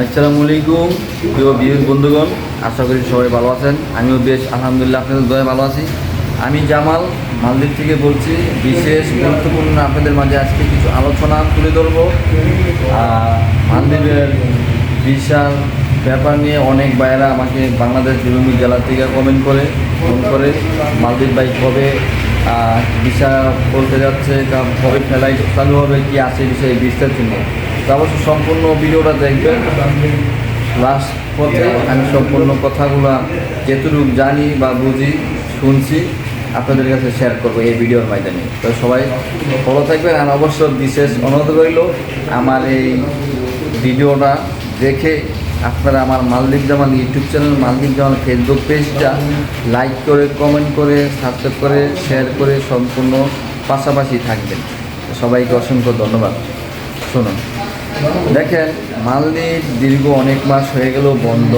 আসসালামু আলাইকুম প্রিয় বিয়ের বন্ধুগণ, আশা করি সবাই ভালো আছেন। আমিও বেশ, আলহামদুলিল্লাহ, আপনাদের দয়া ভালো আছি। আমি জামাল, মালদ্বীপ থেকে বলছি, বিশেষ গুরুত্বপূর্ণ আপনাদের মাঝে আজকে কিছু আলোচনা তুলে ধরবো। মালদ্বীপের বিশাল ব্যাপার নিয়ে অনেক ভাইয়েরা আমাকে বাংলাদেশ বিভিন্ন জেলা থেকে কমেন্ট করে ফোন করে, মালদ্বীপ বাইক কবে ভিসা বলতে যাচ্ছে কবে ফেলাই চালু হবে, কি আছে বিষয়ে বিস্তারিত নিয়ে। তো অবশ্য সম্পূর্ণ ভিডিওটা দেখবেন লাস্ট পথে আমি সম্পূর্ণ কথাগুলো যেটুকু জানি বা বুঝি, শুনছি, আপনাদের কাছে শেয়ার করব এই ভিডিওর মাধ্যমে তো সবাই ভালো থাকবেন আর অবশ্য বিশেষ অনুরোধ রইল, আমার এই ভিডিওটা দেখে আপনারা আমার Maldwip Zaman YouTube channel Maldwip Zaman Facebook পেজটা লাইক করে কমেন্ট করে সাবস্ক্রাইব করে শেয়ার করে সম্পূর্ণ পাশাপাশি থাকবেন। সবাইকে অসংখ্য ধন্যবাদ। শুনুন। দেখেন, মালদ্বীপ দীর্ঘ অনেক মাস হয়ে গেল বন্ধ।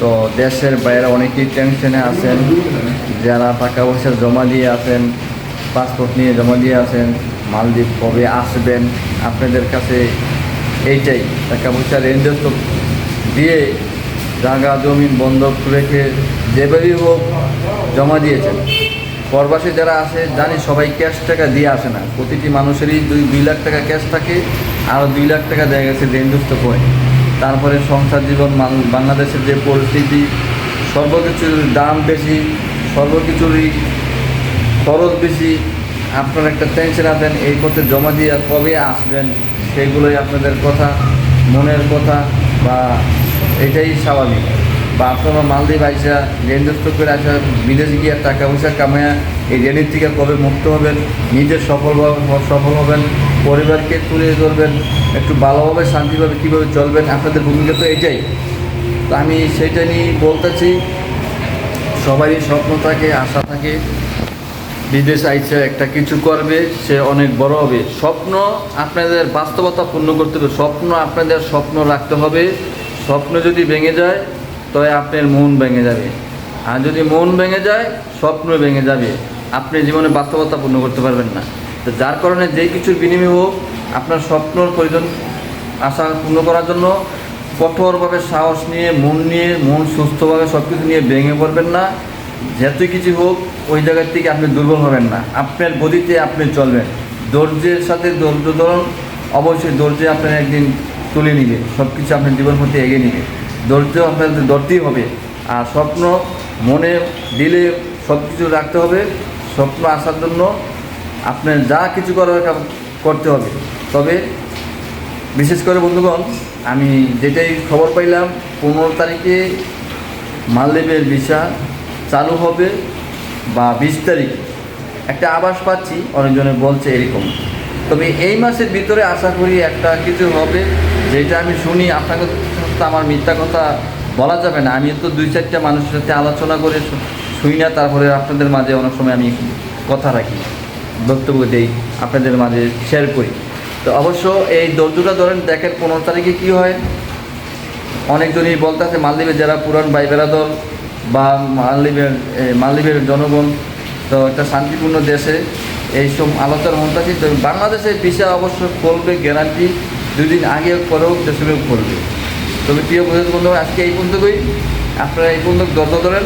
তো দেশের বাইরে অনেকেই টেনশনে আছেন, যারা টাকা পয়সা জমা দিয়ে আছেন পাসপোর্ট নিয়ে জমা দিয়ে আছেন, মালদ্বীপ কবে আসবেন? আপনাদের কাছে এইটাই, টাকা পয়সা রেঞ্জেস তো দিয়ে জায়গা জমিন বন্ধক রেখে যেভাবেই হোক জমা দিয়েছেন। পরবাসী যারা আছে, জানি সবাই ক্যাশ টাকা দিয়ে আসে না। প্রতিটি মানুষেরই দুই দুই লাখ টাকা ক্যাশ থাকে। আর দুই লাখ টাকা দেয়া গেছে রেঞ্জস্ত করে তারপরে সংসার জীবন বাংলাদেশের যে পরিস্থিতি সর্বকিছুর দাম বেশি, সর্বকিছুরই খরচ বেশি। আপনারা একটা টেনশন আছেন, এই পথে জমা দিয়ে কবে আসবেন, সেগুলোই আপনাদের কথা, মনের কথা, বা এটাই স্বাভাবিক। বা আপনারা মালদ্বীপ আইসা রেঞ্জস্ত করে আসা বিদেশে গিয়ে টাকা পয়সা কামায়া এই রেলের থেকে কবে মুক্ত হবেন, নিজে সফলভাবে সফল হবেন পরিবারকে তুলে ধরবেন, একটু ভালোভাবে, শান্তিভাবে কীভাবে চলবেন, আপনাদের ভূমিকা তো এটাই। তো আমি সেটা নিয়ে বলতেছি, সবারই স্বপ্ন থাকে, আশা থাকে, বিদেশ আইসে একটা কিছু করবে, সে অনেক বড় হবে। স্বপ্ন আপনাদের বাস্তবতা পূর্ণ করতে হবে, স্বপ্ন আপনাদের স্বপ্ন রাখতে হবে। স্বপ্ন যদি ভেঙে যায়, তবে আপনার মন ভেঙে যাবে। আর যদি মন ভেঙে যায়, স্বপ্ন ভেঙে যাবে। আপনি জীবনে বাস্তবতা পূর্ণ করতে পারবেন না। তো যার কারণে যেই কিছুর বিনিময় হোক, আপনার স্বপ্নর প্রয়োজন আশা পূর্ণ করার জন্য কঠোরভাবে সাহস নিয়ে, মন নিয়ে, মন সুস্থভাবে সব কিছু নিয়ে ভেঙে পড়বেন না। যতই কিছু হোক, ওই জায়গার থেকে আপনি দুর্বল হবেন না। আপনার গতিতে আপনি চলবেন। ধৈর্যের সাথে ধৈর্য ধরুন, অবশ্যই ধৈর্য আপনার একদিন তুলে নিবে। সব কিছু আপনার জীবন হতে এগিয়ে নিবে। ধৈর্য আপনার ধরতেই হবে। আর স্বপ্ন মনে, দিলে সব কিছু রাখতে হবে। স্বপ্ন আসার জন্য আপনার যা কিছু করার করতে হবে। তবে বিশেষ করে বন্ধুগণ, আমি যেটাই খবর পাইলাম, পনেরো তারিখে মালদ্বীপের ভিসা চালু হবে বা বিশ তারিখ। একটা আভাস পাচ্ছি, অনেকজনে বলছে এরকম। তবে এই মাসের ভিতরে আশা করি একটা কিছু হবে, যেটা আমি শুনি, আপনাকে আমার মিথ্যা কথা বলা যাবে না। আমি তো দুই চারটা মানুষের সাথে আলোচনা করে শুই না, তারপরে আপনাদের মাঝে অনেক সময় আমি কথা রাখি। বক্তব্য দেই, আপনাদের মাঝে শেয়ার করি। তো অবশ্য এই ধৈর্যটা ধরেন, দেখেন পনেরো তারিখে কী হয়? অনেকজনই বলতেছে, মালদ্বীপের যারা পুরান ভাই বেড়াদল বা মালদ্বীপের মালদ্বীপের জনগণ, তো একটা শান্তিপূর্ণ দেশে এইসব আলোচনা হতে তো বাংলাদেশের ভিসা অবশ্য করবে গ্যারান্টি দুদিন আগে করেও দেশেও করবে। তবে প্রিয় বন্ধু আজকে এই পর্যন্তই। আপনারা এই পর্যন্ত ধৈর্য ধরেন।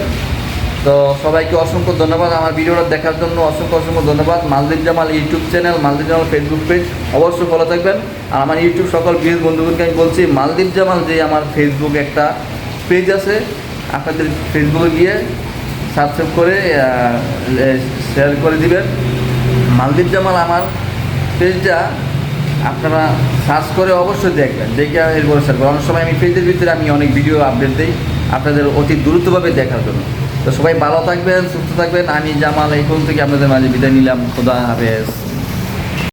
তো সবাইকে অসংখ্য ধন্যবাদ আমার ভিডিওটা দেখার জন্য অসংখ্য অসংখ্য ধন্যবাদ। Maldwip Jamal YouTube channel, Maldwip Jamal Facebook page অবশ্যই ফলো থাকবেন। আর আমার ইউটিউব সকল প্রিয় বন্ধুদেরকে আমি বলছি, মালদ্বীপ জামাল যে আমার ফেসবুক একটা পেজ আছে, আপনাদের ফেসবুকে গিয়ে সাবস্ক্রাইব করে শেয়ার করে দিবেন। মালদ্বীপ জামাল আমার পেজটা আপনারা সার্চ করে অবশ্যই দেখবেন, দেখে এরপরে শেয়ার করবেন। অনেক সময় আমি পেজের ভিতরে আমি অনেক ভিডিও আপডেট দিই আপনাদের অতি দ্রুতভাবে দেখার জন্য। তো সবাই ভালো থাকবেন, সুস্থ থাকবেন। আমি জামাল এই ফোন থেকে আপনাদের মাঝে বিদায় নিলাম। খোদা হাফেজ।